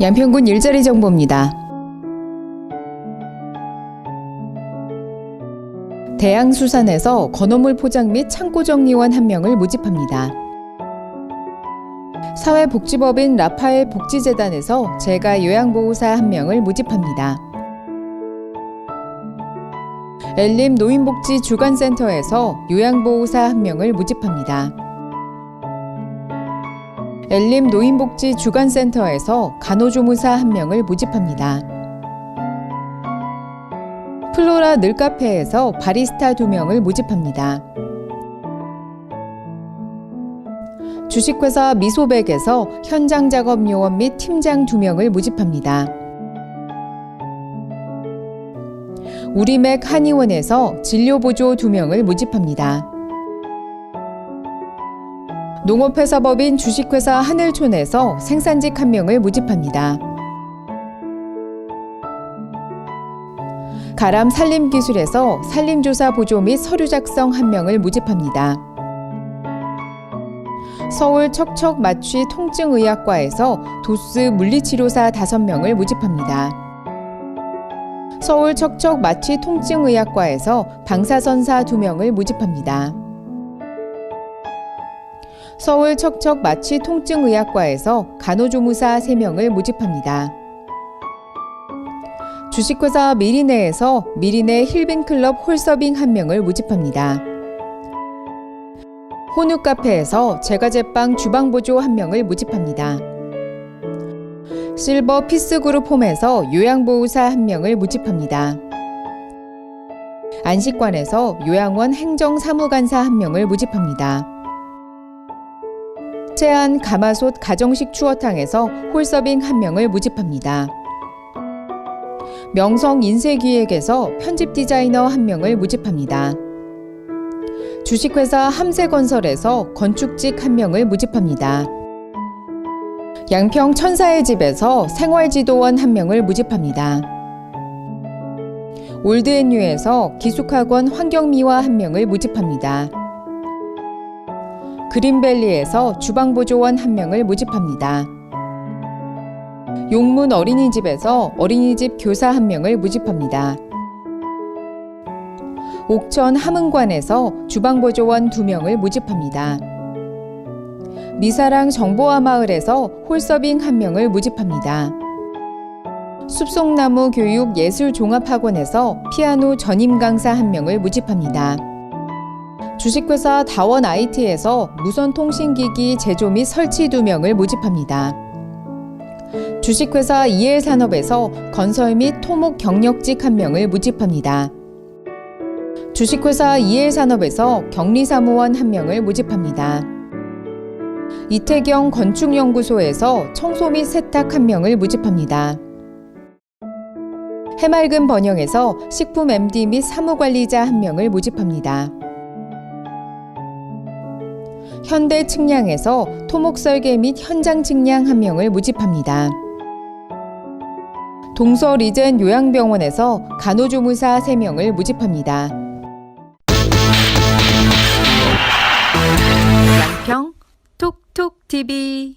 양평군 일자리 정보입니다. 대양수산에서 건어물 포장 및 창고 정리원 한 명을 모집합니다. 사회복지법인 라파엘 복지재단에서 재가 요양보호사 한 명을 모집합니다. 엘림 노인복지 주간센터에서 요양보호사 한 명을 모집합니다. 엘림 노인복지 주간센터에서 간호조무사 한 명을 모집합니다. 플로라 늘카페에서 바리스타 두 명을 모집합니다. 주식회사 미소백에서 현장 작업 요원 및 팀장 두 명을 모집합니다. 우리맥 한의원에서 진료보조 두 명을 모집합니다. 농업회사법인 주식회사 하늘촌에서 생산직 한 명을 모집합니다. 가람 산림기술에서 산림조사 보조 및 서류 작성 한 명을 모집합니다. 서울 척척 마취 통증의학과에서 도스 물리치료사 5명을 모집합니다. 서울 척척 마취 통증의학과에서 방사선사 2명을 모집합니다. 서울 척척 마취 통증의학과에서 간호조무사 3명을 모집합니다. 주식회사 미리네에서 미리네 힐빈클럽 홀서빙 1명을 모집합니다. 혼육카페에서 제과제빵 주방보조 1명을 모집합니다. 실버 피스그룹 홈에서 요양보호사 1명을 모집합니다. 안식관에서 요양원 행정사무관사 1명을 모집합니다. 채안 가마솥 가정식 추어탕에서 홀서빙 1명을 모집합니다. 명성 인쇄기획에서 편집 디자이너 1명을 모집합니다. 주식회사 함세건설에서 건축직 1명을 모집합니다. 양평 천사의 집에서 생활지도원 1명을 모집합니다. 올드앤뉴에서 기숙학원 환경미화 1명을 모집합니다. 그린밸리에서 주방보조원 1명을 모집합니다. 용문 어린이집에서 어린이집 교사 1명을 모집합니다. 옥천 함흥관에서 주방보조원 2명을 모집합니다. 미사랑 정보화 마을에서 홀서빙 1명을 모집합니다. 숲속나무 교육 예술 종합학원에서 피아노 전임 강사 1명을 모집합니다. 주식회사 다원 IT에서 무선 통신기기 제조 및 설치 2명을 모집합니다. 주식회사 이엘산업에서 건설 및 토목 경력직 1명을 모집합니다. 주식회사 이엘산업에서 격리사무원 1명을 모집합니다. 이태경 건축연구소에서 청소 및 세탁 1명을 모집합니다. 해맑은 번영에서 식품 MD 및 사무관리자 1명을 모집합니다. 현대 측량에서 토목 설계 및 현장 측량 1명을 모집합니다. 동서 리젠 요양병원에서 간호조무사 3명을 모집합니다. 양평 톡톡TV